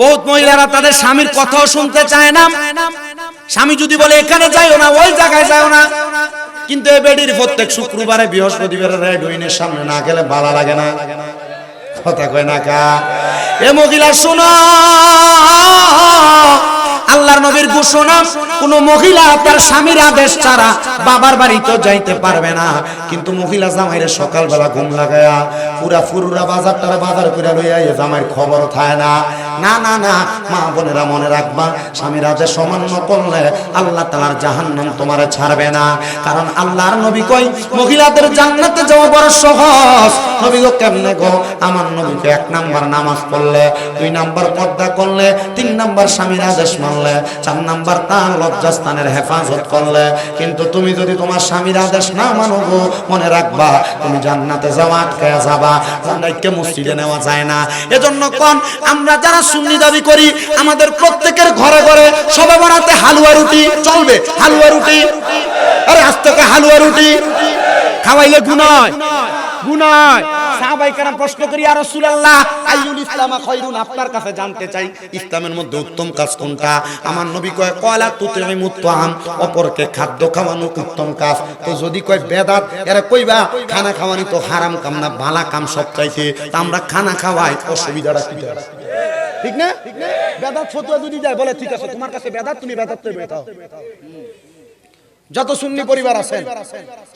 বহুত মহিলারা তাদের স্বামীর কথাও শুনতে চায় না। স্বামী যদি বলে, এখানে যাইও না, ওই জায়গায় যাইও না। কিন্তু এই বেডির প্রত্যেক শুক্রবারে, বৃহস্পতিবারে রেড উইনের সামনে না গেলে ভালো লাগে না। কথা কয় না কা? এ মহিলা, শোনো আল্লাহর নবীর ঘোষণা, কোন মহিলা তার স্বামীর আদেশ ছাড়া বাবার বাড়ি তো যাইতে পারবে না। কিন্তু মহিলা জামাইরে সকালবেলা ঘুম লাগায়া পুরা ফুরুরা বাজারটারে বাজার করে লইয়া এ জামাইর খবর থায় না। না না না, মা বোনেরা মনে রাখবা, স্বামীর আদেশ অমান্য করলে আল্লাহ তালার জাহান্নাম তোমারে ছাড়বে না। কারণ আল্লাহর নবী কই, মহিলাদের জান্নাতে যাওয়া বড় সহজ। নবী গো, কেমনে গো? আমার নবীকে এক নাম্বার নামাজ পড়লে, দুই নাম্বার পর্দা করলে, তিন নাম্বার স্বামীর আদেশ মানলে চার নাম্বার তার লজ্জাস্থানের হেফাজত করলে। কিন্তু তুমি যদি তোমার স্বামীর আদেশ না মানো মনে রাখবা, তুমি জান্নাতে যাওয়া আটকে যাবা। জান্নাতকে মসজিদে নেওয়া যায় না। এজন্য কোন, আমরা যারা সুন্নি দাবি করি, আমাদের প্রত্যেকের ঘরে ঘরে সবে বানাতে হালুয়া রুটি চলবে। হালুয়া রুটি? আরে, আজ থেকে হালুয়া রুটি। খাওয়াইলে গুনায় গুনায় সাহাবাই কেরাম প্রশ্ন করি আর রাসূলুল্লাহ আইয়ুল ইসলাম খায়রুন আপনার কাছে জানতে চাই ইসলামের মধ্যে উত্তম কাজ কোনটা? আমার নবী কয় কয়লা তুতিমুত তাম অপরকে খাদ্য খাওয়ানো উত্তম কাজ। তো যদি কয় বেদাত এরা কইবা খানা খাওয়ানি তো হারাম কাম না ভালা কাম সব চাইতে তা আমরা খানা খাওয়াই অসুবিধাটা কি? ঠিক না? বেদাত ফতুয়া যদি যায় বলে ঠিক আছে তোমার কাছে বেদাত তুমি বেদাত যত সুন্নি পরিবার আছেন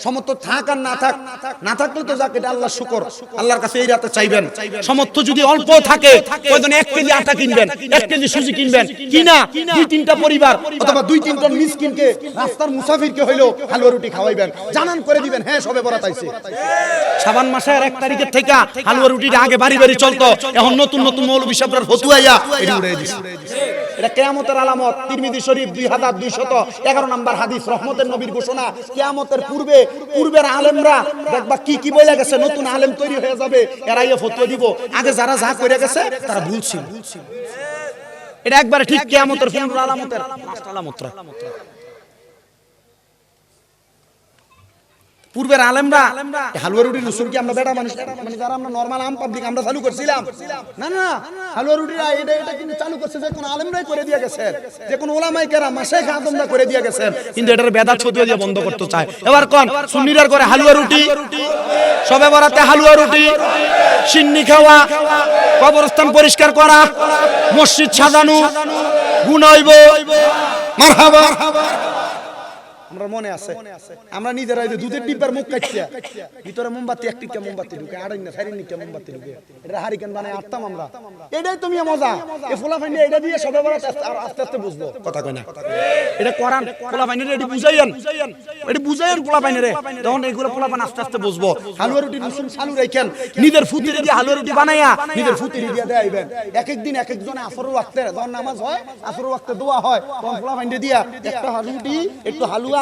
সমর্থ থাক আর না থাক না থাকলে তো যাক এটা আল্লাহ শুকর। আল্লাহর কাছে এই রাতে চাইবেন। সমর্থ যদি অল্প থাকে প্রয়োজনে এক কেজি আটা কিনবেন এক কেজি সুজি কিনবেন। কিনা দুই তিনটা পরিবার। অথবা দুই তিনটা মিসকিনকে রাস্তার মুসাফিরকে হইল হালুয়া রুটি খাওয়াইবেন। জানান করে দিবেন হ্যাঁ সবে বরাত আইছে। সাবান মাসের এক তারিখের থেকে হালুয়া রুটিটা আগে বাড়ি বাড়ি চলতো। এখন নতুন নতুন মৌলবী সাহেবরা ফতুয়াইয়া এটা উড়াই দিছে। এটা কেয়ামতের আলামত। তিরমিদি শরীফ দুই হাজার দুইশত এগারো নম্বর হাদিস, রহমতের নবীর ঘোষণা। কেয়ামতের পূর্বে, পূর্বের আলেমরা, দেখবা কি কি বলে গেছে, নতুন আলেম তৈরি হয়ে যাবে, এরাই ফতুয়া দিব। আগে যারা যা করে গেছে, তারা ভুলছিল এটা একবারে ঠিক কেয়ামতের আলামতের আলামত পূর্বের আলেমরা হালুয়া রুটি রসুন কি আমরা বেটা মানুষ? মানে যারা আমরা নরমাল আম পাবলিক আমরা চালু করছিলাম। না না হালুয়া রুটি এটা এটা কিন্তু চালু করছে যে কোন আলেমরাই করে দিয়ে গেছে। যে কোন ওলামাই কেরা মাসে আদমরা করে দিয়ে গেছে। কিন্তু এটার বেদা ছদিয়ে দিয়ে বন্ধ করতে চায়। এবার কোন? সুন্নিরার করে হালুয়া রুটি? সবে বরাতে হালুয়া রুটি? সিন্নি খাওয়া? কবরস্থান পরিষ্কার করা? মসজিদ সাজানো? গুনাইব? মারহাবা? আমরা মনে আছে। আমরা নিজেরা এই দুধের ডিব্বার মুখ কাটছিয়া ভিতরে মোমবাতি এক টিকা মোমবাতি ঢুকে আড়াই না সাড়ে নিকা মোমবাতি ঢুকে। এটা হারিকেন বানায় আটতাম আমরা। এটাই তুমি মজা। এ ফোলা ফাইনে এটা দিয়ে সবে বড় আর আস্তে আস্তে বুঝব কথা কয় না। এটা করান ফোলা ফাইনে এটি বুঝাইয়েন। এটি বুঝাইয়েন ফোলা ফাইনে রে তখন এইগুলো ফোলা ফাইন আস্তে আস্তে বুঝব। হালুয়া রুটি রসুন চালু রাখেন নিজের ফুতিরে দিয়ে হালুয়া রুটি বানাইয়া নিজের ফুতিরে দিয়ে দেয়াইবেন এক এক দিন এক এক জনে আসর ওয়াক্তে যখন নামাজ হয় আসর ওয়াক্তে দোয়া হয় তখন ফোলা ফাইনে দিয়া একটা রুটি একটু হালুয়া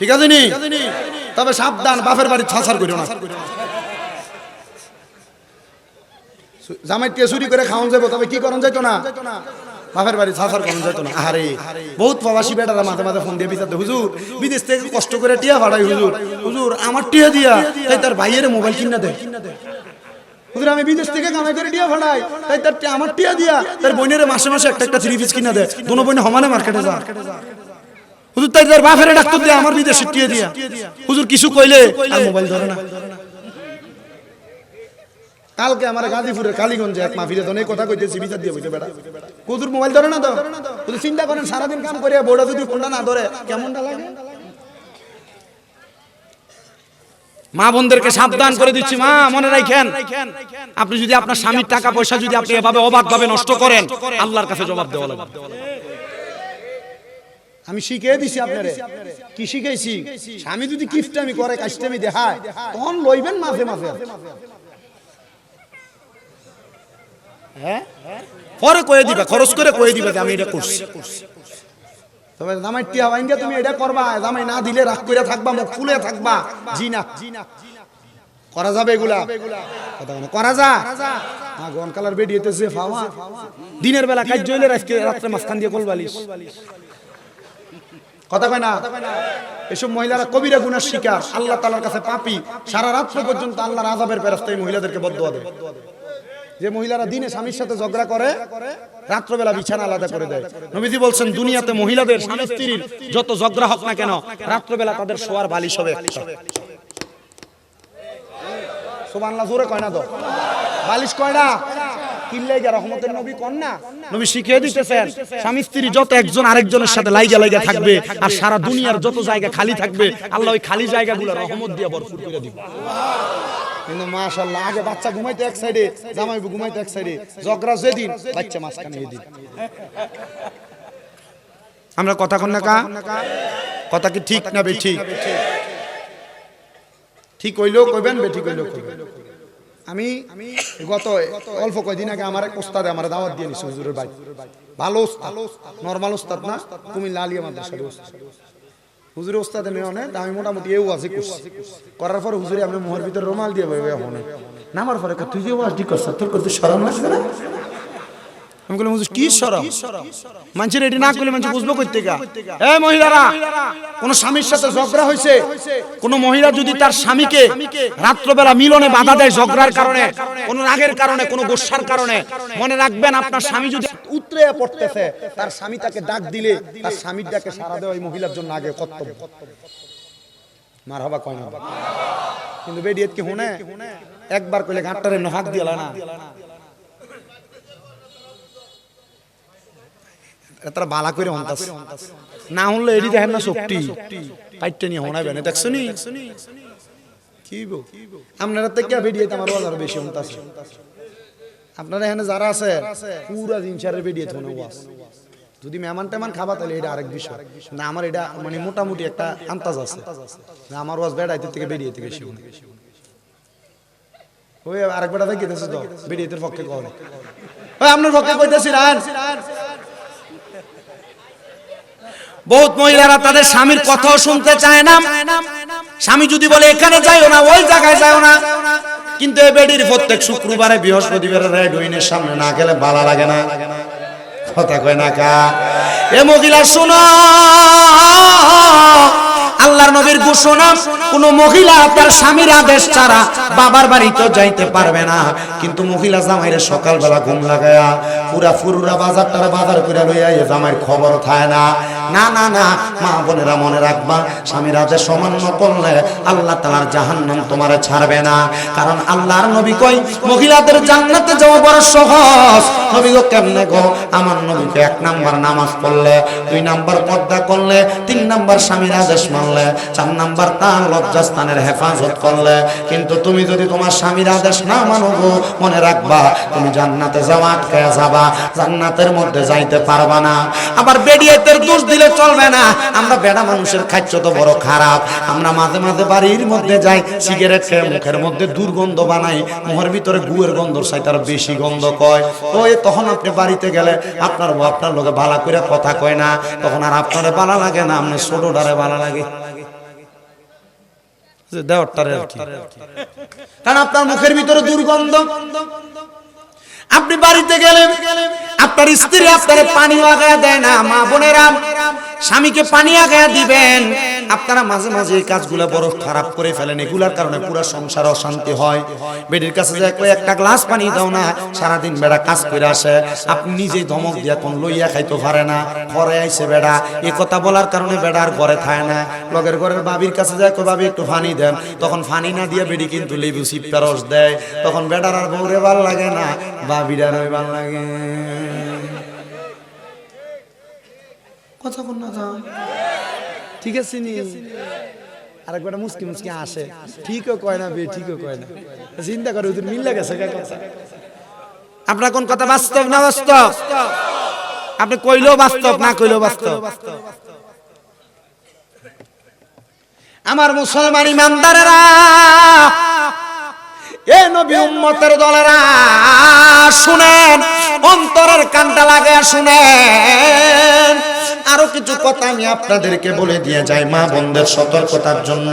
ঠিক আছে নি? তবে সাবধান বাপের বাড়ি ছাসার করিও না। জামাই চুরি করে খাওয়ান যাব তবে কি করন যাইতো না? বাপের বাড়ি ছাসার করন যাইতো না। আরে বহুত প্রবাসী বেটারা মাঝে মাঝে ফোন দিয়ে বিচারতে হুজুর বিদেশ থেকে কষ্ট করে টিয়া ভাড়াই হুজুর হুজুর আমার টিয়া দিয়া তাই তার ভাইয়ের মোবাইল কিনা দেয় হুজুর আমি বিদেশ থেকে কামাই করে টিয়া ভাড়াই তাই তার আমার টিয়া দিয়া তার বোনের মাসে মাসে একটা একটা থ্রি পিস কিনা দেয় দোনো বোনে সমানে মার্কেটে যা। হুজুর, তাই তার বাপের ডাক্তার দিয়ে, আমার বিদেশে টিয়া দিয়া। হুজুর, কিছু কইলে আর মোবাইল ধরে না। কালকে আমার গাজীপুরের কালীগঞ্জে এক মাহফিলে তো এই কথা কইতেছি, বিচার দিয়ে বইতে বেটা কুদুর মোবাইল ধরে না তো? তুই চিন্তা করেন, সারাদিন কাম করে বড় যদি ফোনটা না ধরে, কেমনটা লাগে? মা বোনদেরকে সাবধান করে দিচ্ছি, মা, মনে রাখেন আপনি যদি আপনার স্বামীর টাকা পয়সা যদি আপনি এভাবে অবাধ ভাবে নষ্ট করেন, আল্লাহর কাছে জবাব দেওয়া লাগবে। আমি শিখিয়ে দিছি আপনারে। কি শিখাইছি? স্বামী যদি কিফটামি করে, কাজটামি দেখায়, তখন লইবেন মাঝে মাঝে। হ্যাঁ? পরে কয়ে দিবা, খরচ করে কয়ে দিবা আমি এটা করছি। তুমি এটা করবা না দিলে রাগ থাকবা ফুলে থাকবা। করা যাবে করা যা। গন কালার দিনের বেলা কাজ রাত্রে মাঝখান দিয়ে কোল বালিশ কথা কয় না? এসব মহিলারা কবিরা গুনার শিকার। আল্লাহ তাআলার কাছে পাপী। সারা রাত্র পর্যন্ত আল্লাহর আযাবের ফেরেশতা এই মহিলাদেরকে বদদোয়া দেয়। যে মহিলারা দিনে স্বামীর সাথে ঝগড়া করে, রাত্রবেলা বিছানা আলাদা করে দেয়। নবীজি বলছেন, দুনিয়াতে মহিলাদের স্বামী স্ত্রীর যত ঝগড়া হোক না কেন, রাত্রবেলা তাদের শোয়ার বালিশ হবে সুবহানাল্লাহ, জোরে কয় না তো? বালিশ কয় না? কিল্লাই রহমতের নবী কন না নবী শিখিয়ে দিতেছেন স্বামী স্ত্রী যত একজন আরেকজনের সাথে লাইগা লাইগা থাকবে আর সারা দুনিয়ার যত জায়গা খালি থাকবে আল্লাহ ওই খালি জায়গাগুলো রহমত দিয়ে ভরপুর করে দিবে। কিন্তু মাশাআল্লাহ আগে বাচ্চা ঘুমাইতে এক সাইডে জামাই ঘুমাইতে এক সাইডে ঝগড়া যেদিন বাচ্চা মাঝখানে এদিন। আমরা কথা কন না কা? কথা কি? ঠিক না বে ঠিক ঠিক হইলেও কইবেন বে ঠিক হইলেও কইবেন। আমি গত অল্প কয়দিন আগে আমার এক ওস্তাদে আমার দাওয়াত দিয়ে নিছে, হুজুরের বাড়ি ভালো ওস্তাদ নর্মাল ওস্তাদ না? তুমি লালিয়া মাদ্রাসার ওস্তাদ। হুজুরের ওস্তাদে নেওয়া নেই আমি মোটামুটি এও আছে করছি। করার পর হুজুরে আমি মোহর ভিতরে রুমাল দিয়ে হনে। নামার পরে তুই যে ওয়াজ ঠিক করছ, তোর করতে সরম লাগছে না? আমি বললাম হুজুর কি মানুষের এটি না করলে মানুষ বুঝব থেকে? এ মহিলারা কোন স্বামীর সাথে ঝগড়া হয়েছে? কোন মহিলা যদি তার স্বামীকে রাত্রবেলা মিলনে বাধা দেয় ঝগড়ার কারণে কোন রাগের কারণে কোন গোসার কারণে মনে রাখবেন আপনার স্বামী যদি উতরে পড়তেছে তার স্বামী তাকে ডাক দিলে তার স্বামীর ডাকে সারা দেওয়া ওই মহিলার জন্য আগে কর্তব্য। মার হবা কয় না কিন্তু বেডিয়েত কি হুনে একবার কইলে ঘাটটারে হাত দিলা না। তারা বালা করে না হলে এডি দেখেন না শক্তি। পাইটটা নিয়ে হনাইবে না। দেখছ নি? কি বো আপনারা তো কে বেরিয়ে আমার বাজার বেশি হন্তাছে আপনারা এখানে যারা আছে পুরা বেরিয়ে থনে ওয়াজ যদি মেহমান টেমান খাবা তাহলে এটা আরেক বিষয়। না আমার এটা মানে মোটামুটি একটা আন্তাজ আছে। না আমার ওয়াজ বেড়াইতে থেকে বেরিয়ে থেকে ওই আরেক বেড়া থেকে গেতেছে তো বেরিয়েতে পক্ষে কখন আপনার পক্ষে কইতেছি রান। বহুত মহিলারা তাদের স্বামীর কথাও শুনতে চায় না। স্বামী যদি বলে, এখানে যাইও না, ওই জায়গায় যাইও না। কিন্তু এই বেডির প্রত্যেক শুক্রবারে, বৃহস্পতিবারে রেড উইনের সামনে না গেলে ভালো লাগে না। কথা কয় না কা? এ মহিলা, শোনো। আল্লাহর নবীর ঘোষণা, কোন মহিলা তার স্বামীর আদেশ ছাড়া বাবার বাড়িতে যাইতে পারবে না। কিন্তু মহিলা জামাইরে সকালবেলা ঘুম লাগায়া পুরা ফুরুরা বাজারটারে বাজার করে লইয়া জামাইয়ের খবর থায় না। না না না, মা বোনেরা মনে রাখবা, স্বামীর আদেশ অমান্য করলে আল্লাহ তাআলার জাহান্নাম তোমারে ছাড়বে না। কারণ আল্লাহর নবী কই? মহিলাদের জান্নাতে যাওয়া বড় সহজ। নবী কেমনে গো? আমার নবীকে এক নাম্বার নামাজ পড়লে, দুই নাম্বার পর্দা করলে, তিন নাম্বার স্বামীর আদেশ মানলে, চার নাম্বার তার লজ্জাস্থানের হেফাজত করলে। কিন্তু তুমি যদি তোমার স্বামীর আদেশ না মানো গো, মনে রাখবা, তুমি জান্নাতে যাওয়া আটকে যাবা, জান্নাতের মধ্যে যাইতে পারবা না। আবার বেডিয়েতের দোষ দিলে চলবে না। আমরা বেড়া মানুষের খাদ্য তো বড় খারাপ। আমরা মাঝে মাঝে বাড়ির মধ্যে যাই সিগারেট খেয়ে মুখের মধ্যে দুর্গন্ধ বানাই। মুখের ভিতরে গুয়ের গন্ধ চাই, তার বেশি গন্ধ কয়। তো এ তখন আপনি বাড়িতে গেলে আপনার আপনার লোকে ভালো করে কথা কয় না। তখন আর আপনার ভালো লাগে না, আপনি ছোট ডারে ভালো লাগে। কি। কারণ আপনার মুখের ভিতরে দুর্গন্ধ। আপনি বাড়িতে গেলেন আপনার স্ত্রী আপনার পানি লাগায় দেয় না মা বোনেরা স্বামীকে পানি আগায় দিবেন। আপনারা মাঝে মাঝে এই কাজগুলো বড় খারাপ করে ফেলেন। এগুলার কারণে পুরো সংসার অশান্তি হয়। বেডির কাছে যায় একটা গ্লাস পানি দাও না, সারাদিন বেড়া কাজ করে আসে। আপনি নিজেই ধমক দিয়া কোন লইয়া খাইতে পারে না। ঘরে আইছে বেড়া। এ কথা বলার কারণে বেড়া আর ঘরে থায় না। লগের ঘরের বাবির কাছে যায় বাবি, একটু ফানি দেন। তখন ফানি না দিয়ে বেডি কিন্তু লেবু সিপ্পা রস দেয়। তখন বেড়ার আর বউরে ভালো লাগে না। বাবিরার ওই ভালো লাগে। কথা কোন না, যাও। ঠিক আছে নি? আরেকবার মুসকি মুসকি আসে ঠিকও কয় না বে, ঠিকও কয় না। চিন্তা করে ওদের মিল গেছে কথা। আপনার কোন কথা বাস্তব না বাস্তব? আপনি কইলেও বাস্তব, না কইলেও বাস্তব। আমার মুসলমান ইমানদারেরা, এ নবী উম্মতের দলেরা, শুনেন, অন্তরের কানটা লাগায় শুনেন। আরও কিছু কথা আমি আপনাদেরকে বলে দিয়ে যাই মা বোনদের সতর্কতার জন্য।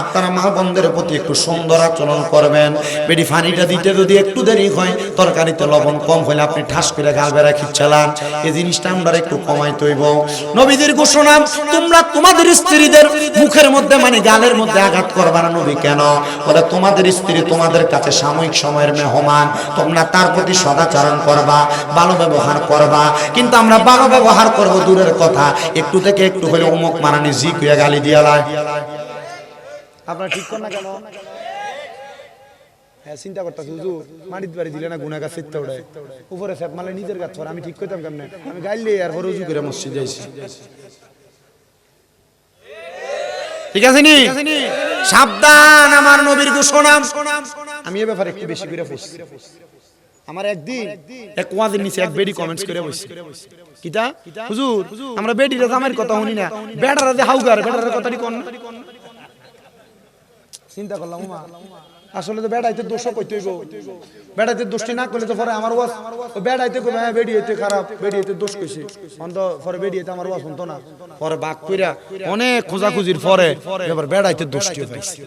আপনারা মা বোনদের প্রতি একটু সুন্দর আচরণ করবেন। বেডি ফানিটা দিতে যদি একটু দেরি হয়, তরকারিতে লবণ কম হলে আপনি ঠাস করে গাল বেড়া খিচ্ছালান এই জিনিসটা আমরা একটু কমাই তৈব নবীদের ঘোষণা, তোমরা তোমাদের স্ত্রীদের মুখের মধ্যে মানে গালের মধ্যে আঘাত করবা না নবী, কেন? বলে, তোমাদের স্ত্রী তোমাদের কাছে সাময়িক সময়ের মেহমান। তোমরা তার প্রতি সদাচরণ করবা, ভালো ব্যবহার করবা। কিন্তু আমরা ভালো ব্যবহার করব দূরের কথা একটু থেকে একটু হলে অমুক মারানি জি কুয়া গালি দিয়া দিয়ালায় আপনার ঠিক কর না কেন? হ্যাঁ চিন্তা করতেছি হুজুর মাটির বাড়ি দিলে না গুনা গাছ চিত্তে ওড়ে উপরে মালে নিজের গাছ আমি ঠিক করতাম কেমনে? আমি গাইলে আর পরে উজু করে মসজিদ যাইছি ঠিক আছে নি? সাবধান আমার নবীর ঘোষণা। আমি এ ব্যাপারে একটু বেশি করে বসছি। আমার একদিন এক ওয়াজের নিচে এক বেডি কমেন্টস করে বসছি। কিতা? হুজুর আমরা বেডিরে জামাইয়ের কথা শুনি না। যে হাউগার বেটারের কথাটি কোন চিন্তা করলাম মা আসলে তো বেড়াইতে দোষ কইতে হইব। বেড়াইতে দোষটি না করলে তো পরে আমার ওয়াজ বেড়াইতে হ্যাঁ বেড়ি হইতে খারাপ দোষ কইছে। অন্ত পরে আমার ওয়াজ শুনতো না। পরে বাক কইরা অনেক খোঁজাখুঁজির পরে এবার বেড়াইতে পাইছে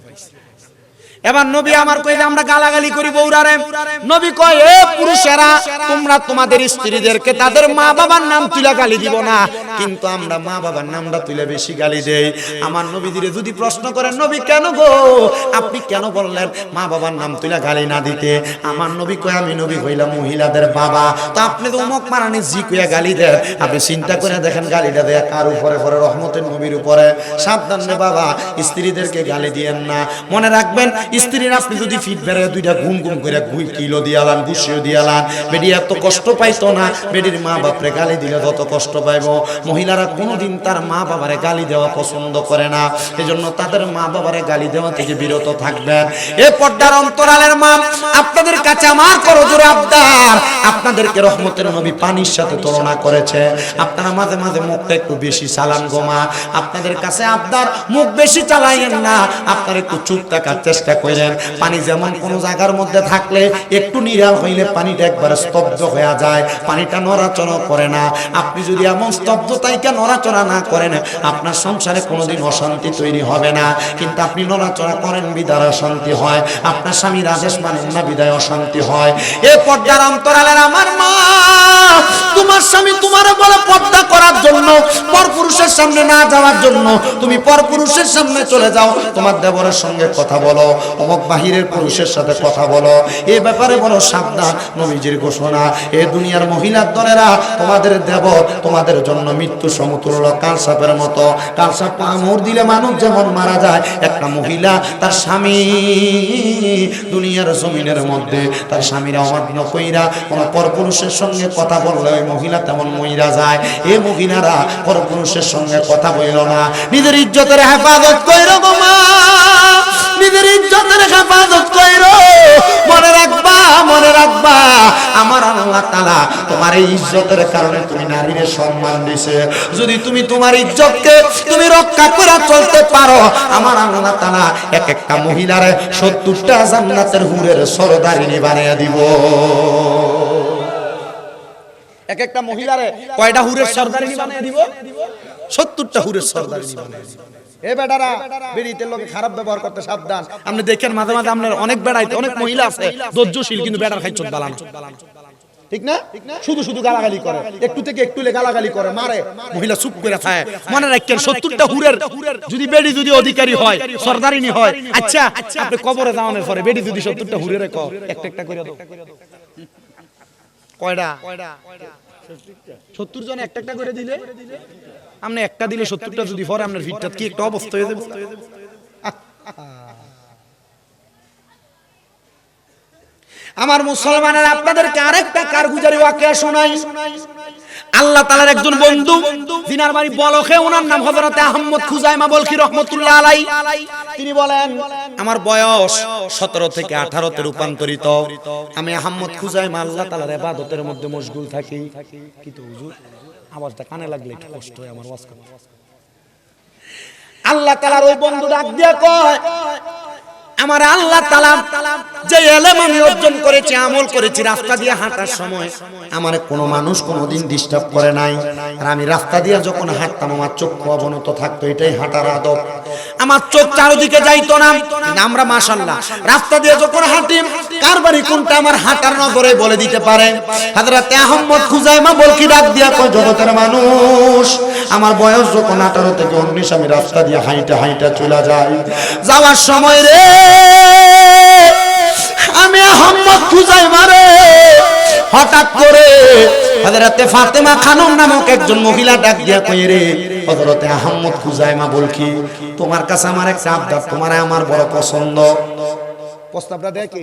এবার নবী আমার কই যে আমরা গালাগালি করি বৌরারে নবী কয় এ পুরুষেরা তোমরা তোমাদের স্ত্রীদেরকে তাদের মা বাবার নাম তুলে গালি দিব না। কিন্তু আমরা মা বাবার নামটা তুলে বেশি গালি দেই। আমার নবীদিরে যদি প্রশ্ন করেন নবী কেন গো? আপনি কেন বললেন মা বাবার নাম তুলে গালি না দিতে? আমার নবী কয় আমি নবী হইলাম মহিলাদের বাবা। তো আপনি তো উমক মারানি জি কইয়া গালি দেন আপনি চিন্তা করে দেখেন গালিটা দেয় কার উপরে পরে রহমতের নবীর উপরে। সাবধান বাবা স্ত্রীদেরকে গালি দিয়েন না। মনে রাখবেন স্ত্রীর আপনি যদি ফিট বেড়ে দুইটা ঘুম ঘুম করে ঘুই কিলো দিয়ালান গুছিও দিয়ালান, বেডি এত কষ্ট পাইতো না, বেডির মা বাপরে গালি দিলে তত কষ্ট পাইব। মহিলারা কোনোদিন তার মা বাবারে গালি দেওয়া পছন্দ করে না। এজন্য তাদের মা বাবারে গালি দেওয়া থেকে বিরত থাকবেন। এ পর্দার অন্তরালের মা, আপনাদের কাছে আমার করজোর আবদার। আপনাদেরকে রহমতের নবী পানির সাথে তুলনা করেছে। আপনারা মাঝে মাঝে মুখটা একটু বেশি চালান গোমা আপনাদের কাছে আবদার, মুখ বেশি চালাইয়েন না। আপনারা একটু চুপ থাকার চেষ্টা করেন। পানি যেমন কোনো জায়গার মধ্যে থাকলে একটু নিরাল হইলে পানিটা একবার স্তব্ধ হয়ে যায়। পানিটা নড়াচড়া করে না। আপনি যদি এমন স্তব্ধতাইকে নড়াচড়া না করেন, আপনার সংসারে কোনোদিন অশান্তি তৈরি হবে না। কিন্তু আপনি নড়াচড়া করেন বিদার অশান্তি হয়। আপনার স্বামীর আদেশ মানেন না, বিদায় অশান্তি হয়। এ পর্দার অন্তরালের আমার মা তোমার স্বামী তোমার বলে পর্দা করার জন্য, পরপুরুষের সামনে না যাওয়ার জন্য, তুমি পরপুরুষের সামনে চলে যাও, তোমার দেবরের সঙ্গে কথা বলো, অমক বাহিরের পুরুষের সাথে কথা বলো। এ ব্যাপারে বলো সাবধান, নবীজির ঘোষণা, এ দুনিয়ার মহিলার দলেরা তোমাদের দেবর, তোমাদের জন্য মৃত্যু সমতুল্য কালসাপের মতো। কালসাপ কামড় দিলে মানুষ যেমন মারা যায়, একটা মহিলা, তার স্বামী দুনিয়ার জমিনের মধ্যে, তার স্বামীরা অমান্য কইরা কোনো পরপুরুষের সঙ্গে কথা বললে ওই মহিলা তেমন মহিলা যায়। এ মহিলারা পরপুরুষের সঙ্গে কথা বলল না। নিজের ইজ্জতের হেফাজত কইর গো মা। নিজের ইজ্জতের হেফাজত কইর। মনে রাখবা মনে রাখবা, আমার আল্লাহ তাআলা তোমার এই ইজ্জতের কারণে তুমি নারীর সম্মান দিছে। যদি তুমি তোমার ইজ্জতকে তুমি রক্ষা করে চলতে পারো, আমার আল্লাহ তাআলা এক একটা মহিলারে সত্তরটা জান্নাতের হুরের সরদারিনী বানিয়ে দিব। এক একটা মহিলারে কয়টা হুরের সরদারিনী বানিয়ে দিব? সত্তরটা হুরের সরদারিনী বানিয়ে দিব। এ বেটারা বেরিতে লোকে খারাপ ব্যবহার করতে সাবধান। আপনি দেখেন মাঝে মাঝে আপনার অনেক বেড়াইতে অনেক মহিলা আছে ধৈর্যশীল কিন্তু বেড়ার খাই চোখ বালানো। ঠিক না? শুধু শুধু গালাগালি করে। একটু থেকে একটু গালাগালি করে, মারে। মহিলা চুপ করে থাকে। মনে রাখেন, সত্তরটা হুরের যদি বেডি যদি অধিকারী হয়, সর্দারিনী হয় আচ্ছা আপনি কবরে যাওয়ানোর পরে বেডি যদি সত্তরটা হুরের ক একটা একটা করে কয়টা সত্তর জন একটা একটা করে দিলে? আপনি একটা দিলে সত্তরটা যদি পরে আপনার ভিড়টা কি একটা অবস্থা হয়ে যাবে? আমার মুসলমানের আপনাদেরকে আরেকটা কারগুজারি ওয়াকিয়া শোনাই। আল্লাহ তালার একজন বন্ধু দিনার বাড়ি বলখে, ওনার নাম হযরত আহমদ খুজাইমা বলকি রহমতুল্লাহ আলাই। তিনি বলেন, আমার বয়স 17 থেকে 18 তে রূপান্তরিত। আমি আহমদ খুজাইমা আল্লাহ তাআলার ইবাদতের মধ্যে মশগুল থাকি। কিন্তু হুজুর, আওয়াজটা কানে লাগলে একটু কষ্ট হয়, আমার আল্লাহ তাআলার ওই বন্ধু ডাক দিয়া কয় আমার আল্লাহ তালা যে এলেম আমি অর্জন করেছি, আমল করেছি, রাস্তা দিয়ে হাঁটার সময় আমার কোনো মানুষ কোনোদিন ডিস্টার্ব করে নাই। আর আমি রাস্তা দিয়ে যখন হাঁটতাম, আমার চক্ষু অবনত থাকতো, এটাই হাঁটার আদব। আমার চোখ চারদিকে যাইতো না। আমরা মাশাল্লাহ রাস্তা দিয়ে যখন হাঁটি, কার বাড়ি কোনটা আমার হাঁটার নজরে বলে দিতে পারে? হাজরাতে আহম্মদ খুজাইমা বলকি ডাক দিয়া কয়, জগতের মানুষ, আমার বয়স যখন আঠারো থেকে উনিশ, আমি রাস্তা দিয়ে হাইটা হাইটা চলে যাই। যাওয়ার সময় রে, আমি আহম্মদ খুঁজাই মারে হঠাৎ করে হযরতে ফাতেমা খানম নামক একজন মহিলা ডাক দিয়া কই রে হযরতে আহমদ খুজাইমা বলকি তোমার কাছে আমার একটা আবদার তোমারে আমার বড় পছন্দ। প্রস্তাবটা দেখে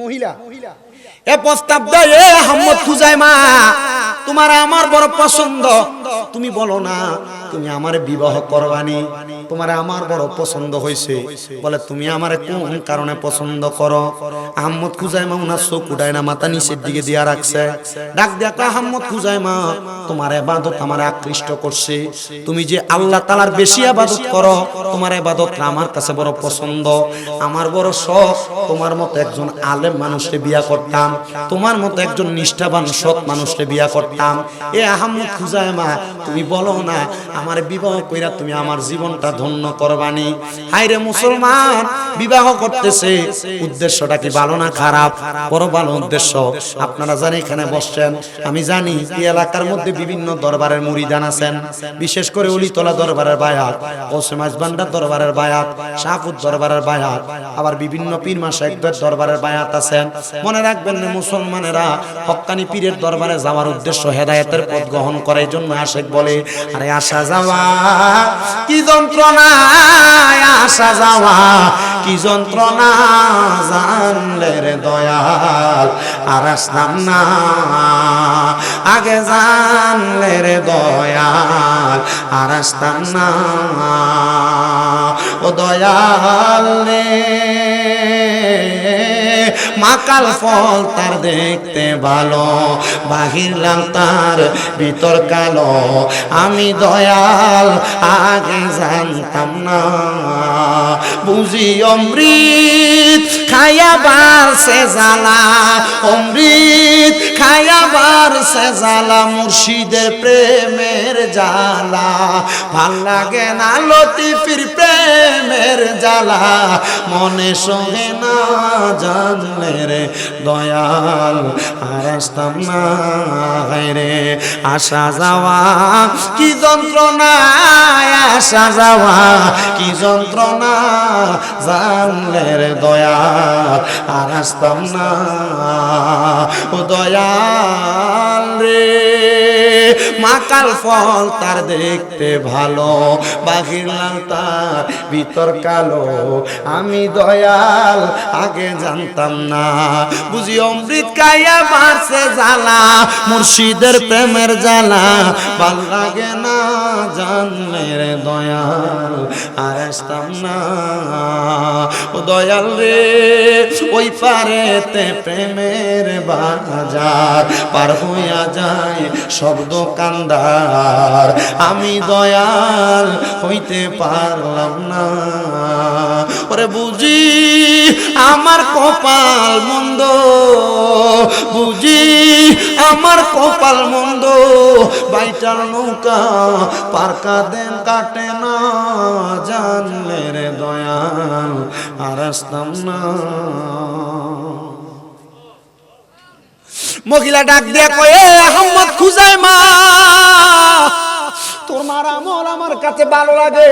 মহিলা। এ প্রস্তাব দেয় আহমদ খুজাইমা তোমার আমার বড় পছন্দ। তুমি বলো না তুমি আমার বিবাহ করবানি। তোমার আমার বড় পছন্দ হয়েছে বলে তুমি আমার কোন কারণে পছন্দ করো? আহম্মদ খুজাইমা উনার চোখ উঠায় না মাথা নিচের দিকে দিয়া রাখছে। ডাক দিয়া কয়, আহম্মদ খুজাইমা তোমার এবাদত আমার আকৃষ্ট করছে। তুমি যে আল্লাহ তালার বেশি আবাদত করো তোমার এবাদত আমার কাছে বড় পছন্দ। আমার বড় শখ তোমার মতো একজন আলেম মানুষকে বিয়া করতাম। তোমার মতো একজন নিষ্ঠাবান সৎ মানুষকে বিয়া করতাম। এ আহমদ খুজায়মা তুমি বলো না আমার বিবাহ কইরা তুমি আমার জীবনটা ধন্য করবানি। হাইরে মুসলমান, বিবাহ করতেছে, উদ্দেশ্যটা কি ভালো না খারাপ? বড় ভালো উদ্দেশ্য। আপনারা জানি এখানে বসছেন। আমি জানি এই এলাকার মধ্যে বিভিন্ন দরবারের মুরিদান আছেন। বিশেষ করে উলিতলা দরবারের বায়াত ওসমাজ ভান্ডার দরবারের বায়াত, শাহপুর দরবারের বায়াত, আবার বিভিন্ন পীর মাসাইকদের দরবারের বায়াত আছেন। মনে রাখবেন মুসলমানেরা হক্কানি পীরের দরবারে যাওয়ার উদ্দেশ্য হেদায়েতের পথ গ্রহণ করে, এই জন্য আশেক বলে, আরে আসা যাওয়া কি যন্ত্রণা আসা যাওয়া, কি যন্ত্রণা জানলে রে দয়াল, আর আসতাম না। আগে জানলে রে দয়াল, আর আসতাম না। ও দয়াল রে। মাকাল ফল তার দেখতে ভালো, বাহির লাল তার ভিতর কালো। আমি দয়াল, আগে জানতাম না। বুঝি অমৃত খায়া বারছে জ্বালা, অমৃত খায়া বারছে জ্বালা, মুর্শিদের প্রেমের জ্বালা। ভালো লাগে না লতিফির প্রেমের জ্বালা, মনে সঙ্গে না জানলে রে, দয়াল, আর আসতাম না রে। আসা যাওয়া কি যন্ত্রণা, আসা যাওয়া কি যন্ত্রণা, জানলে রে দয়াল, আর আসতাম না। ও দয়াল রে মাকাল ফল তার দেখতে ভালো, বাহির লাল তার ভিতর কালো। আমি দয়াল, আগে জানতাম না বুঝি অমৃত কাইয়া মারছে জ্বালা, মুর্শিদের প্রেমের জ্বালা। ভালো লাগে না জানলে রে দয়াল, আর আসতাম না। ও দয়াল রে, ওই পারেতে প্রেমের বাজার, পার হইয়া যায় শব্দ কান্দার। আমি দয়াল হইতে পারলাম না। ওরে বুঝি আমার কপাল মন্দ, বুঝি আমার কপাল মন্দ। বাইটার নৌকা পারকা দেন কাটে না, জানলে রে দয়াল, আর আসতাম না। মহিলা ডাক দিয়া কয়ে আহম্মদ খুজাই মা তোমার আমল আমার কাছে ভালো লাগে।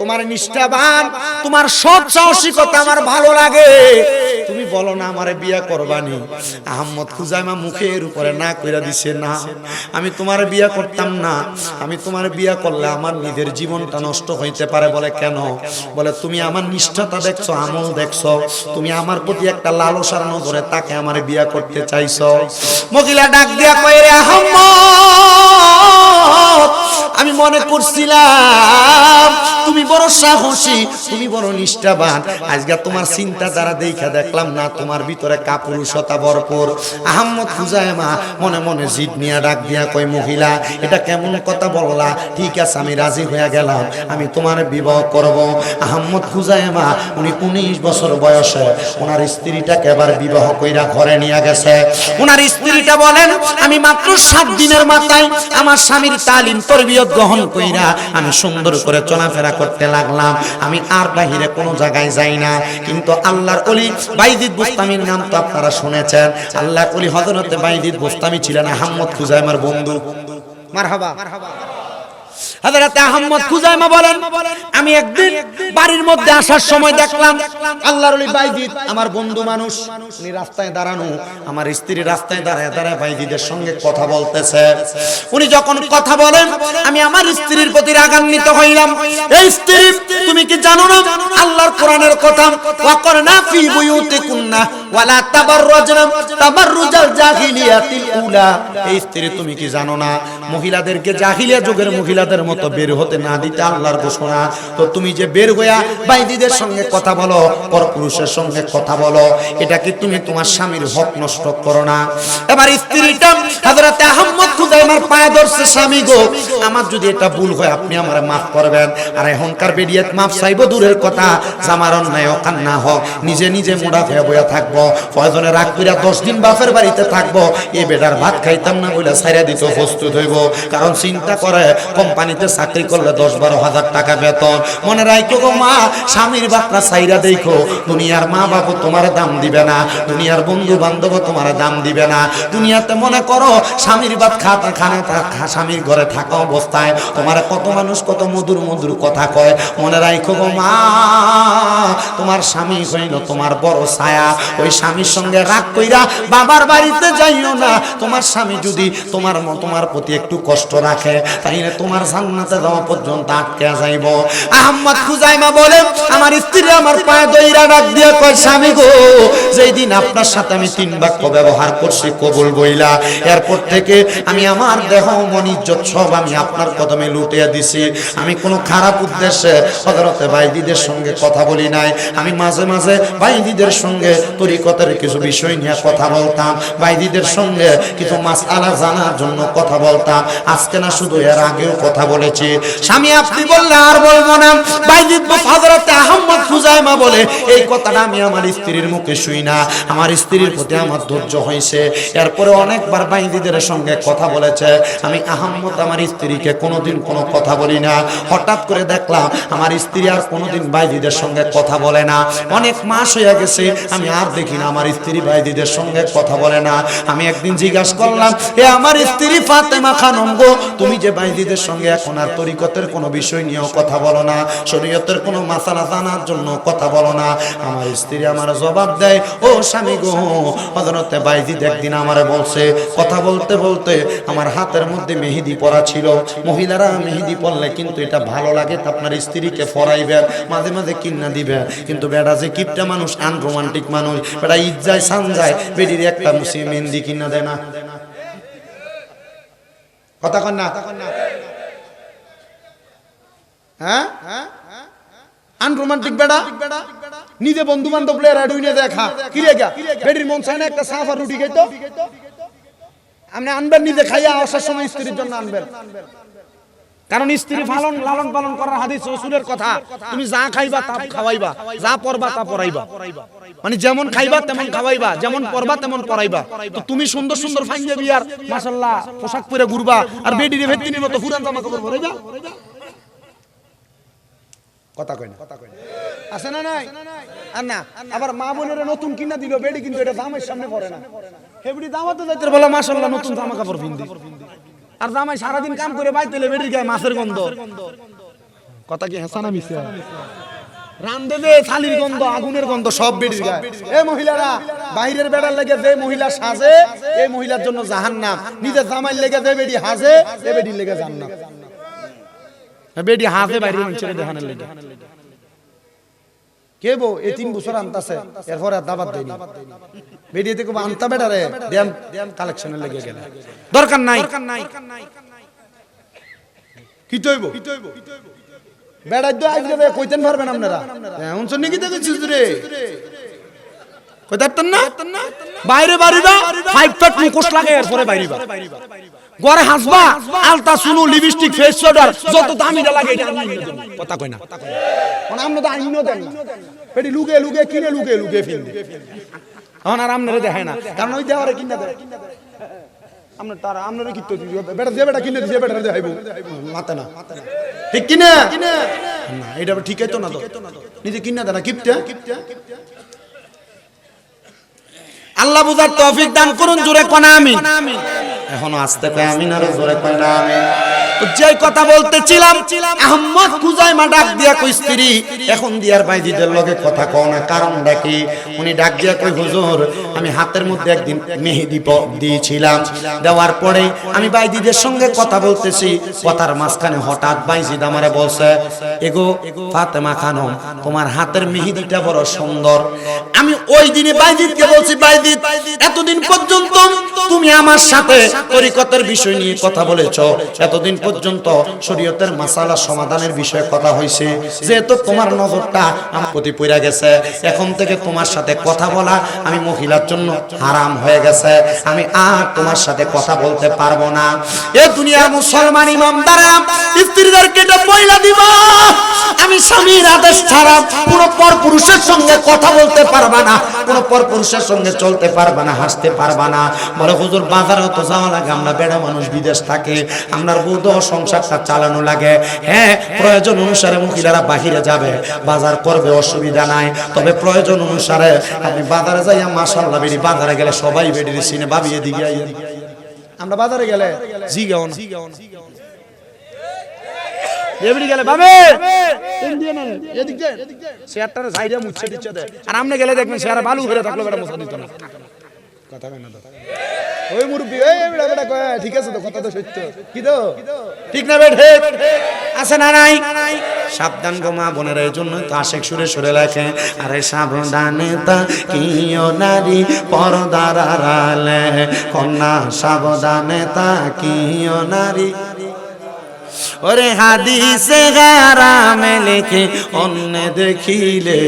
তোমার নিষ্ঠাবান, তোমার সৎ সাহসিকতা আমার ভালো লাগে। বলো না আমারে বিয়া করবানি। আহম্মদ খুজাইমা মুখের উপরে না কইরা দিছে না। আমি তোমার বিয়া করতাম না। আমি তোমার বিয়া করলে আমার নিজের জীবনটা নষ্ট হইতে পারে বলে কেন? বলে, তুমি আমার নিষ্ঠাতা দেখছ, আমল দেখছ। তুমি আমার প্রতি একটা লালসার নজরে তাকে আমার বিয়া করতে চাইছো। মহিলা ডাক দিয়া কয়ে আহম্মদ আমি মনে করছিলাম, তুমি বড় সাহসী, তুমি বড় নিষ্ঠাবান। আজকে তোমার চিন্তা দ্বারা দেখা দেখলাম না, তোমার ভিতরে কাপুরুষতা ভরপুর। আহম্মদ খুজায়মা মনে মনে জিদ নিয়ে, ডাক দিয়া কই মহিলা, এটা কেমন কথা বললা? ঠিক আছে, আমি রাজি হয়ে গেলাম, আমি তোমার বিবাহ করব। আহম্মদ খুজায়মা উনি উনিশ বছর বয়সে, ওনার স্ত্রীটাকে এবার বিবাহ কইরা ঘরে নিয়ে গেছে। ওনার স্ত্রীটা বলেন, আমি মাত্র সাত দিনের মাথায় আমার স্বামীর তালিম, তরবিয়ত গ্রহণ কইরা আমি সুন্দর করে চলাফেরা করতে লাগলাম। আমি আর বাহিরে কোনো জায়গায় যাই না। কিন্তু আল্লাহর অলি বাইদিদ বুস্তামির নাম তো আপনারা শুনেছেন। আল্লাহর অলি হজরতে বাইদিদ বুস্তামি ছিলেন আহম্মদ খুজাইমার বন্ধু। মারহাবা মারহাবা। হযরতে আহমদ খুজাইমা বলেন, আমি একদিন বাড়ির মধ্যে আসার সময় দেখলাম আল্লাহর ওলি বাইদিদ আমার বন্ধু মানুষ। উনি রাস্তায় দাঁড়ানো, আমার স্ত্রী রাস্তায় দাঁড়ায় দাঁড়ায় বাইদিদের সঙ্গে কথা বলতেছে। উনি যখন কথা বলেন, আমি আমার স্ত্রীর প্রতি রাগান্বিত হইলাম। এই স্ত্রী, তুমি কি জানো না আল্লাহর কোরআনের কথা? ওয়াকরনা ফি বুয়ুতিকুন্না ওয়ালা তাবাররাজনা, তাবাররুজাল জাহিলিয়াতিল উলা। এই স্ত্রী, তুমি কি জানো না মহিলাদেরকে জাহিলিয়া যুগের মহিলাদের মতো বের হতে না দিতে আল্লাহর ঘোষণা। তো তুমি যে বের হইয়া বাইদিদের সঙ্গে কথা বলো, পরপুরুষের সঙ্গে কথা বলো, এটা কি তুমি তোমার স্বামীর হক নষ্ট করো না? এবার স্ত্রীটা হযরতে আহমদ খুদাইমার পায়ে ধরছে, স্বামী গো, আমার যদি এটা ভুল হয়, আপনি আমারে মাফ করবেন। আর এখনকার বেরিয়াত মাফ চাইব দূরের কথা, জামার অন্যায় কান্না হোক, নিজে নিজে মোড়া হয়ে বইয়া থাকব প্রয়োজনে রাগ কইরা দশ দিন বাপের বাড়িতে থাকব, এ বেটার ভাত খাইতাম না বলে ছাইরা দিতে প্রস্তুত হইব। কারণ চিন্তা করে কোম্পানিতে চাকরি করলে দশ বারো হাজার টাকা বেতন। মনে রাখো গো মা, স্বামীর বাপরা চাইরা দেখো, দুনিয়ার মা বাবু তোমার দাম দিবে না, দুনিয়ার বন্ধু বান্ধব তোমার দাম দিবে না। দুনিয়াতে মনে করো, স্বামীর বাপ খাতা খানে স্বামীর ঘরে থাকা অবস্থায় তোমার কত মানুষ কত মধুর মধুর কথা কয়। মনে রাখো গো মা, তোমার স্বামী হইল তোমার বড় ছায়া। ওই স্বামীর সঙ্গে রাগ কইরা বাবার বাড়িতে যাইও না। তোমার স্বামী যদি তোমার তোমার প্রতি একটু কষ্ট রাখে, তাইলে তোমার জান্নাতে যাওয়া পর্যন্ত আটকে যাইব। খুজাইমা বলে আমার স্ত্রী আমার পায়ে দইরা ডাক দিয়ে কয়, স্বামী গো যেই দিন আপনার সাথে আমি তিন বাক্য ব্যবহার করছি, কবুল বইলা। এরপর থেকে আমি আমার দেহ, মন, ইজ্জত সব আমি আপনার কদমে লুটিয়ে দিছি। আমি কোনো খারাপ উদ্দেশ্যে সঙ্গে কথা বলি নাই। আমি মাঝে মাঝে বাইদিদের সঙ্গে তরিকতের কিছু বিষয় নিয়ে কথা বলতাম। বাইদিদের সঙ্গে কিছু মাস আলা জানার জন্য কথা বলতাম। আজকে না শুধু এর আগেও কথা বলেছি। স্বামী, আপনি বললে আর বলব না। খুজাইমা বলে, এই কথাটা আমি আমার স্ত্রীর মুখে শুই না। আমার স্ত্রীর প্রতি আমার ধৈর্য হয়েছে। এরপরে অনেকবার বাইদিদের সঙ্গে কথা বলেছে। আমি আহম্মদ, আমার স্ত্রীকে কোনোদিন কোনো কথা বলি না। হঠাৎ করে দেখলাম, আমার স্ত্রী আর কোনোদিন বাইদিদের সঙ্গে কথা বলে না। অনেক মাস হয়ে গেছে, আমি আর দেখি না, আমার স্ত্রী বাইদিদের সঙ্গে কথা বলে না। আমি একদিন জিজ্ঞাসা করলাম, এ আমার স্ত্রী ফাতেমা খানম গো, তুমি যে বাইদিদের সঙ্গে আর তরিকতের কোনো বিষয় নিয়েও কথা বলো না, শরীয়তের কোনো মাসালা জানার জন্য কথা বলো না। আমার স্ত্রী আমার জবাব দেয়, ও স্বামী গো হজরতে বাইদিদ একদিন আমারে বলছে, কথা বলতে বলতে আমার হাতের মধ্যে মেহেদি পরা ছিল। মহিলারা মেহেদি পরলে কিন্তু এটা ভালো লাগে আপনার স্ত্রীকে ফরাইবেন মাঝে মাঝে কিনা দিবেন। কিন্তু বেটা যে কিপটা মানুষ, আনরোমান্টিক মানুষ, বেটা ঈদ যায় সান যায় বেডির একটা মুসি মেহেন্দি কিনা দেয় না। কথা কন না। হ্যাঁ? আনরোমান্টিক বেড়া? নিজে বন্ধু বান্ধব ডুইনে দেখা। কি গা? বেডির মন চায় না একটা সাফা রুটি খাইতো? আপনি আনবেন, নিজে খাইয়া আসার সময় স্ত্রীর জন্য আনবেন। কারণ স্ত্রী পালন, লালন পালন করার হাদিস রসুলের কথা। তুমি যা খাইবা তা খাওয়াইবা, যা পরবা তা পরাইবা। মানে যেমন খাইবা তেমন খাওয়াইবা, যেমন পরবা তেমন পরাইবা। তো তুমি সুন্দর সুন্দর ফাইন বিয়ার মাশাল্লাহ পোশাক পরে ঘুরবা, আর বেডির ভেত্তিনির মতো ফুরান জামা কাপড় পরাইবা। কথা কই না। আছে না নাই? আর না আবার মা বোনের নতুন কিনা দিল বেডি কিন্তু এটা দামের সামনে পড়ে না। হেবড়ি দামাতে যাইতে বলে মাশাল্লাহ নতুন জামা কাপড় পিন্দি। আর জামাই সারাদিন কাম করে বাইতে বেডির গায়ে মাছের গন্ধ। কথা কি হেসা না মিশে রান্দে দে থালির গন্ধ আগুনের গন্ধ সব বেডির গায়ে। এ মহিলারা বাইরের বেড়ার লেগে যে মহিলা সাজে এই মহিলার জন্য জাহান্নাম। নিজের জামাই লেগে যে বেডি হাজে। এ বেডির লেগে জান্নাত। বেডি হাজে বাইরে মানুষের দেখানোর লেগে। কে বো এই তিন বছর আনতাছে। এরপরে আর দাবাত দেয়নি। বেরিয়ে থেকে আনতা বেটারে দেন কালেকশনের লেগে গেলে। দরকার নাই। কি তৈব? বেড়াই তো আজকে কইতেন পারবেন আপনারা। এমন শুনি কি দেখেছিস রে? কইতারতেন না? বাইরে বাড়িবা ফাইভ ফ্যাট মুখোশ লাগে এরপরে বাইরিবা। গড়ে হাসবা, আলতা সুনু লিপস্টিক ফেস পাউডার যত দামিটা লাগে এটা আমি নিয়ে দেব। কথা কই না। মানে আমরা তো আইনো দেন না। পেটি লুকে লুকে কিনে লুকে লুকে ফিন এখন আর আপনারা দেখায় না। কারণ ওই দেওয়ারে কিনে দেয়। আপনার তারা আপনারা কি তো বেটা, যে বেটা কিনে দিছে বেটা দেখাইব। মাতে না। ঠিক কিনা? না, এটা ঠিকই তো না তো। নিজে কিনা দেয় না, কিপটা। আল্লাহ বুঝার তৌফিক দান করুন, জোরে কোনা আমি এখনও আসতে পারে আমি না জোরে কয় না আমি যেই কথা বলতেছিলাম, আহম্মদ কুজাইমা ডাক দিয়া কই স্ত্রী, এখন দিয়ার বাইদিদের লগে কথা কও না কারণ ডাকি উনি ডাক দিয়া কই, হুজুর, আমি হাতের মধ্যে একদিন মেহেদি দিয়েছিলাম। দেওয়ার পরে আমি বাইদিদের সঙ্গে কথা বলতেছি, কথার মাঝখানে হঠাৎ বাইজিদ আমারে বলছে, এগো ফাতেমা খানম, তোমার হাতের মেহেদিটা বড় সুন্দর। আমি ওই দিনে বাইজিদকে বলছি বাইজিদ এতদিন পর্যন্ত তুমি আমার সাথে তরিকতের বিষয় নিয়ে কথা বলেছ, এতদিন পর্যন্ত শরীয়তের মাসালা সমাধানের বিষয়ে কথা হয়েছে যেহেতু তোমার নজরটা আমার প্রতি পড়ে গেছে, এখন থেকে তোমার সাথে কথা বলা আমি মহিলার জন্য হারাম হয়ে গেছে। আমি আর তোমার সাথে কথা বলতে পারব না। এ দুনিয়ার মুসলমান ইমামদারা স্ত্রীদেরকে এটা বইলা দিব। আমি স্বামীর আদেশ ছাড়া কোন পর পুরুষের সঙ্গে কথা বলতে পারবা না, কোন পর পুরুষের সঙ্গে চলতে পারবা না, হাসতে পারবা না। বলে, হুজুর বাজারে তো যাওয়া লাগে, আমরা বেড়া মানুষ বিদেশ থাকে, আমরা বৌদ্ধ সংসারটা চালানো লাগে। হ্যাঁ প্রয়োজন অনুসারে মহিলারা বাহিরে যাবে, বাজার করবে, অসুবিধা নাই। তবে প্রয়োজন অনুসারে আপনি বাজারে যাইয়া মাসাল্লাহ বেরি, বাজারে গেলে সবাই বেরিয়ে সিনে ভাবিয়ে দিকে আমরা বাজারে গেলে জি গাও না। এবারে গেলে বাবে এদিক দে শেয়ারটার সাইডে মুছে দিচ্ছে আর আমনে গেলে দেখবেন শেয়ার বালু ঘুরে থাকল, বেটা না। কথা কয় না তো। ওই মুরব্বী, এই বেড়া বেড়া কয়, ঠিক আছে তো, কথা তো সত্য। কি তো? ঠিক না বেঠে আছে না নাই? সাবধান গো মা বোনেরা জন্য তো আশেক সুরে সুরে লেখে, আরে সাবধানে তা কিও নারী পরদার আড়ালে? কন্যা, সাবধানে তা কিও নারী ওরে হাদিসে হারামে লেখে অন্য দেখিলে।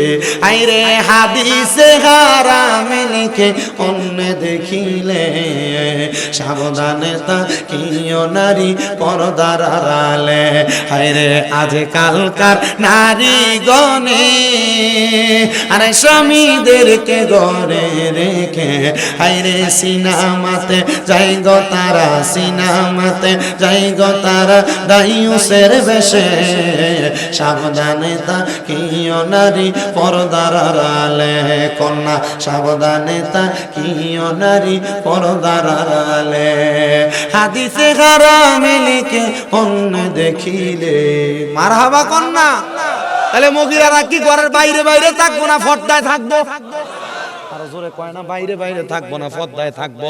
আইরে হাদিসে হারামে লেখে অন্য দেখিলে। সাবধানে তা কিও নারী পরদার আড়ালে। হাইরে আজ কালকার নারী গনে আরে স্বামীদেরকে গড়ে রেখে। হাইরে সিনামাতে যাই গো তারা, সিনামাতে যাই গো তারা দাইউসের বেশে, সাবধানে তা কিও নারী পরদার আড়ালে। কন্যা, সাবধানে তা কিও নারী পরদার আড়ালে। হাদিসে হারামে লিখে অন্য দেখিলে। মারহাবা কন্যা, তাহলে মহিলারা কি ঘরের বাইরে বাইরে থাকব না ফর্দায় থাকব? আর জোরে কয় না, বাইরে বাইরে থাকব না ফর্দায় থাকব।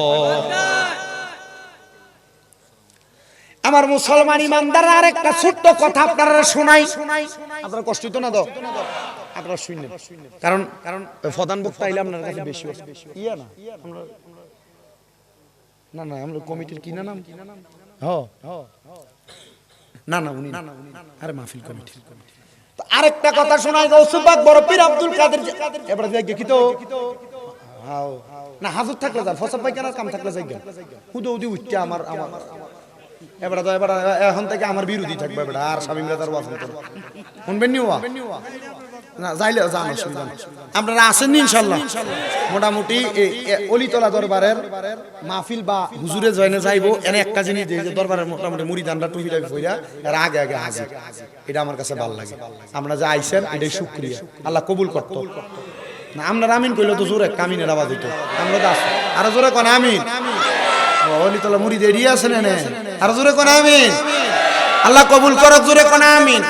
আমার মুসলমান ইমানদার আরেকটা ছোট্ট কথা আপনারা শোনাই। আপনার কষ্ট হইতো না তো? আপনারা শুনলেন কারণ কারণ প্রধান বক্তা আইলে আপনার কাছে বেশি ইয়া না? আমরা না না আমরা কমিটির কি না নাম? হ। না না উনি আরে মাহফিল কমিটি। তো আরেকটা কথা শোনাই গৌসুবাক বড় পীর আব্দুল কাদের এবারে যাই কি তো? না হাজুর থাকলে যার ফসল পাইকার কাম থাকলে যাই হুদো উদি উঠতে আমার আমার এবারে তো এবারে এখন থেকে আমার বিরোধী থাকবে এবারে আর স্বামী মিলে তার ওয়াসন করবে শুনবেন নি ওয়া? না, যাইলে যান, অসুবিধা আপনারা আসেন ইনশাল্লাহ? মোটামুটি অলিতলা দরবারের মাহফিল বা হুজুরে জয়নে যাইবো, এনে একটা জিনিস দিয়ে যে দরবারের মোটামুটি মুড়ি দান্ডা টুপি টাপি ফইরা এর আগে আগে হাজির এটা আমার কাছে ভালো লাগে। আমরা যে আইছেন এটাই শুক্রিয়া। আল্লাহ কবুল করতো। না আমরা আমিন কইলে তো জোরে কামিনের আওয়াজ হইতো। আমরা দাস আর জোরে কোন, আমিন। অলিতলা মুড়ি দেরি আসেন আর জোরে কোন আমিন? আল্লাহ কবুল করক জোরে কোন আমিন?